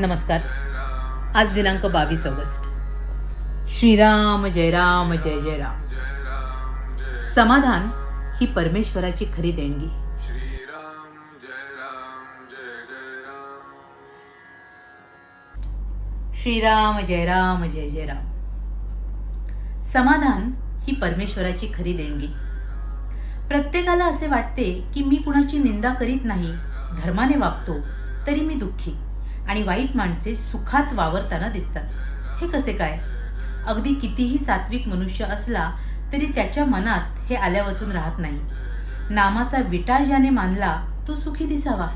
नमस्कार. आज दिनांक बावीस ऑगस्ट. श्रीराम जय राम जय जय राम. समाधान ही परमेश्वराची खरी देणगी. श्रीराम जय राम जय जय राम. श्रीराम जय राम जय जय राम समाधान ही परमेश्वराची खरी देणगी. प्रत्येकाला असे वाटते की मी कुणाची निंदा करीत नाही धर्माने वागतो तरी मी दुःखी. आणि वाईट माणसे सुखात वावरताना दिसतात. हे कसे काय? अगदी कितीही सात्विक मनुष्य असला तरी त्याच्या मनात हे आल्यावचून राहत नाही. नामाचा विटाळ ज्याने मानला तो सुखी दिसावा.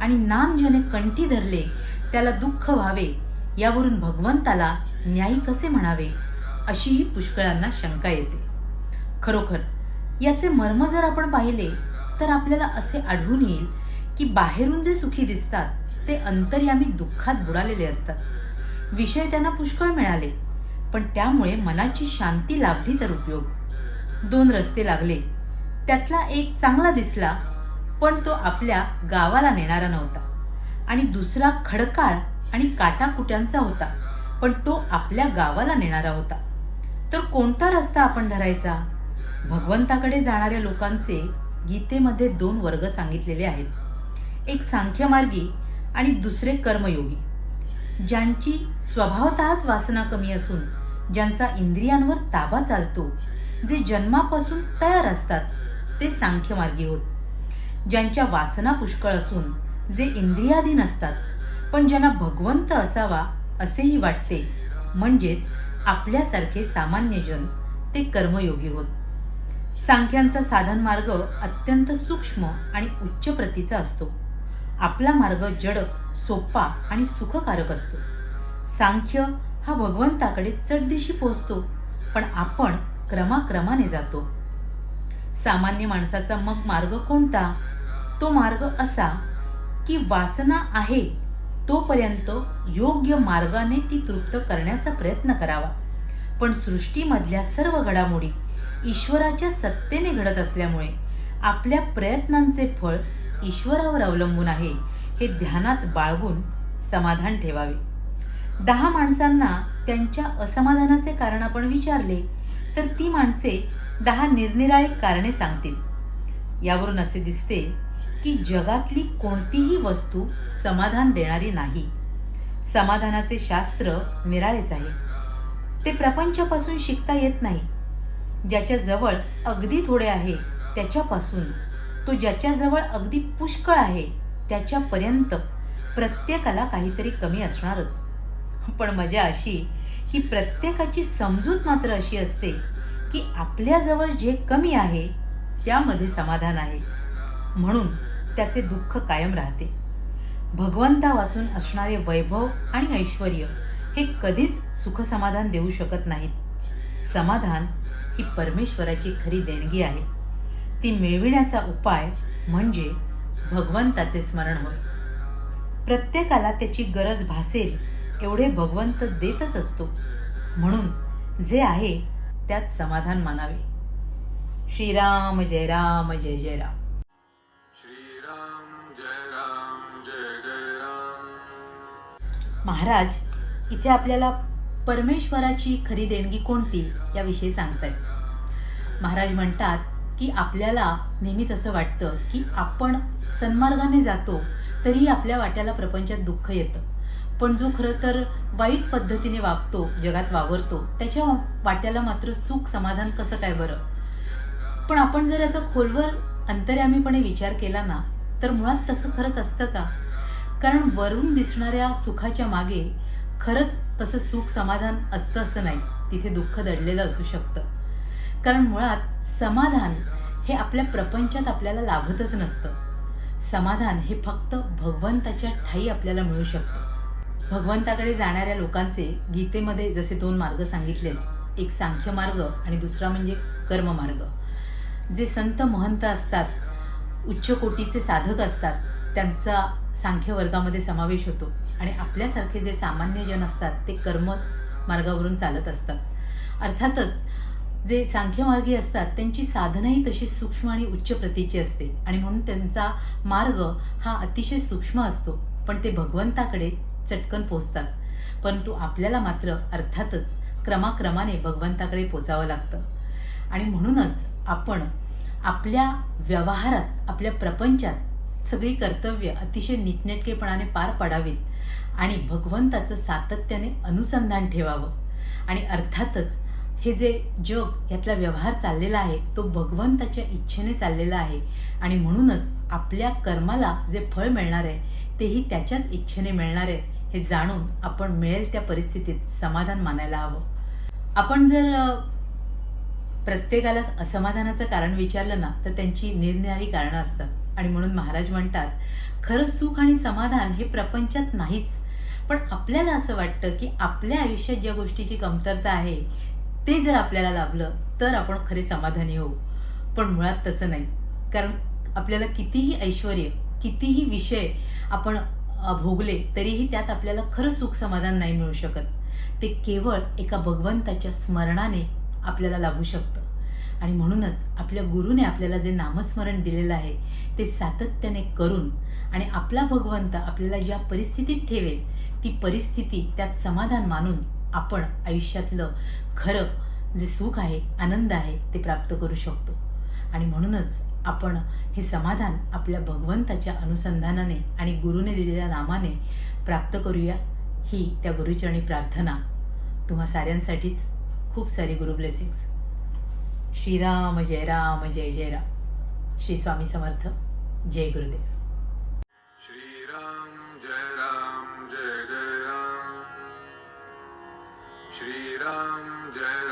आणि नाम ज्याने कंठी धरले त्याला दुःख व्हावे यावरून भगवंताला न्यायी कसे म्हणावे? अशीही पुष्कळांना शंका येते. खरोखर याचे मर्म जर आपण पाहिले तर आपल्याला असे आढळून येईल की बाहेरून जे सुखी दिसतात ते अंतर्यामी दुःखात बुडालेले असतात. विषय त्यांना पुष्कळ मिळाले पण त्यामुळे मनाची शांती लाभली तर उपयोग. दोन रस्ते लागले. त्यातला एक चांगला दिसला पण तो आपल्या गावाला नेणारा नव्हता. आणि दुसरा खडकाळ आणि काटाकुट्यांचा होता पण तो आपल्या गावाला नेणारा होता. तर कोणता रस्ता आपण धरायचा? भगवंताकडे जाणाऱ्या लोकांचे गीतेमध्ये दोन वर्ग सांगितलेले आहेत. एक सांख्यमार्गी आणि दुसरे कर्मयोगी ज्यांची स्वभावतःच वासना कमी असून ज्यांचा इंद्रियांवर ताबा चालतो जे जन्मापासून तयार असतात ते सांख्यमार्गी होत. ज्यांच्या वासना पुष्कळ असून जे इंद्रियाधीन असतात पण ज्यांना भगवंत असावा असेही वाटते म्हणजेच आपल्यासारखे सामान्य जन ते कर्मयोगी होत. सांख्यांचा साधन मार्ग अत्यंत सूक्ष्म आणि उच्च प्रतीचा असतो. आपला मार्ग जड सोपा आणि सुखकारक असतो. सांख्य हा भगवंताकडे चढदिशी पोहोचतो पण आपण क्रमाक्रमाने जातो. सामान्य माणसाचा मग मार्ग कोणता? तो मार्ग असा की वासना आहे तोपर्यंत योग्य मार्गाने ती तृप्त करण्याचा प्रयत्न करावा. पण सृष्टीमधल्या सर्व घडामोडी ईश्वराच्या सत्तेने घडत असल्यामुळे आपल्या प्रयत्नांचे फळ ईश्वरावर अवलंबून आहे हे ध्यानात बाळगून समाधान ठेवावे. दहा माणसांना त्यांच्या असमाधानाचे कारण आपण विचारले तर ती माणसे दहा निरनिराळी कारणे सांगतील. यावरून असे दिसते की जगातली कोणतीही वस्तू समाधान देणारी नाही. समाधानाचे शास्त्र निराळेच आहे. ते प्रपंचापासून शिकता येत नाही. ज्याच्या जवळ अगदी थोडे आहे त्याच्यापासून तो ज्याच्याजवळ अगदी पुष्कळ आहे त्याच्यापर्यंत प्रत्येकाला काहीतरी कमी असणारच. पण मजा अशी की प्रत्येकाची समजूत मात्र अशी असते की आपल्याजवळ जे कमी आहे त्यामध्ये समाधान आहे. म्हणून त्याचे दुःख कायम राहते. भगवंता वाचून असणारे वैभव आणि ऐश्वर हे कधीच सुखसमाधान देऊ शकत नाहीत. समाधान ही परमेश्वराची खरी देणगी आहे. ती मिळविण्याचा उपाय म्हणजे भगवंताचे स्मरण होय. प्रत्येकाला त्याची गरज भासेल एवढे भगवंत देतच असतो. म्हणून जे आहे त्यात समाधान मानावे. श्रीराम जय राम जय जय राम. श्रीराम जय राम जय जय राम. महाराज इथे आपल्याला परमेश्वराची खरी देणगी कोणती याविषयी सांगतायत. महाराज म्हणतात की आपल्याला नेहमीच असं वाटतं की आपण सन्मार्गाने जातो तरी आपल्या वाट्याला प्रपंचात दुःख येतं. पण जो खरं तर वाईट पद्धतीने वागतो जगात वावरतो त्याच्या वाट्याला मात्र सुख समाधान कसं काय बरं? पण आपण जर याचा खोलवर अंतर्यामीपणे विचार केला ना तर मुळात तसं खरंच असतं का? कारण वरून दिसणाऱ्या सुखाच्या मागे खरंच तसं सुख समाधान असतं असं नाही. तिथे दुःख दडलेलं असू शकतं. कारण मुळात समाधान हे आपल्या प्रपंचात आपल्याला लाभतच नसतं. समाधान हे फक्त भगवंताच्या ठाई आपल्याला मिळू शकतं. भगवंताकडे जाणाऱ्या लोकांचे गीतेमध्ये जसे दोन मार्ग सांगितले एक सांख्य मार्ग आणि दुसरा म्हणजे कर्म मार्ग. जे संत महंत असतात उच्च कोटीचे साधक असतात त्यांचा सांख्य वर्गामध्ये समावेश होतो आणि आपल्यासारखे जे सामान्य जन असतात ते कर्म मार्गावरून चालत असतात. अर्थातच जे सांख्यमार्गी असतात त्यांची साधनाही तशी सूक्ष्म आणि उच्च प्रतीची असते. आणि म्हणून त्यांचा मार्ग हा अतिशय सूक्ष्म असतो पण ते भगवंताकडे चटकन पोचतात. परंतु आपल्याला मात्र अर्थातच क्रमाक्रमाने भगवंताकडे पोचावं लागतं. आणि म्हणूनच आपण आपल्या व्यवहारात आपल्या प्रपंचात सगळी कर्तव्य अतिशय नीटनेटकेपणाने पार पाडावीत आणि भगवंताचं सातत्याने अनुसंधान ठेवावं. आणि अर्थातच हे जे जग यातला व्यवहार चाललेला आहे तो भगवंताच्या इच्छेने चाललेला आहे. आणि म्हणूनच आपल्या कर्माला जे फळ मिळणार आहे तेही त्याच्याच इच्छेने मिळणार आहे हे जाणून आपण मिळेल त्या परिस्थितीत समाधान मानायला हवं. आपण जर प्रत्येकालाच प्रत्येकाला असमाधानाचं कारण विचारलं ना तर त्यांची निरनिराळी कारणं असतात. आणि म्हणून महाराज म्हणतात खरं सुख आणि समाधान हे प्रपंचात नाहीच. पण आपल्याला असं वाटतं की आपल्या आयुष्यात ज्या गोष्टीची कमतरता आहे ते जर आपल्याला लाभलं तर आपण खरे समाधानी होऊ. पण मुळात तसं नाही. कारण आपल्याला कितीही ऐश्वर कितीही विषय आपण भोगले तरीही त्यात आपल्याला खरं सुख समाधान नाही मिळू शकत. ते केवळ एका भगवंताच्या स्मरणाने आपल्याला लाभू शकतं. आणि म्हणूनच आपल्या गुरुने आपल्याला जे नामस्मरण दिलेलं आहे ते सातत्याने करून आणि आपला भगवंत आपल्याला ज्या परिस्थितीत ठेवेल ती परिस्थिती त्यात समाधान मानून आपण आयुष्यातलं खरं जे सुख आहे आनंद आहे ते प्राप्त करू शकतो. आणि म्हणूनच आपण हे समाधान आपल्या भगवंताच्या अनुसंधानाने आणि गुरुने दिलेल्या नामाने प्राप्त करूया. ही त्या गुरुचरणी प्रार्थना तुम्हा साऱ्यांसाठीच. खूप सारी गुरु ब्लेसिंग्स. श्रीराम जय राम जय जय राम. श्री स्वामी समर्थ. जय गुरुदेव. श्री श्रीराम जय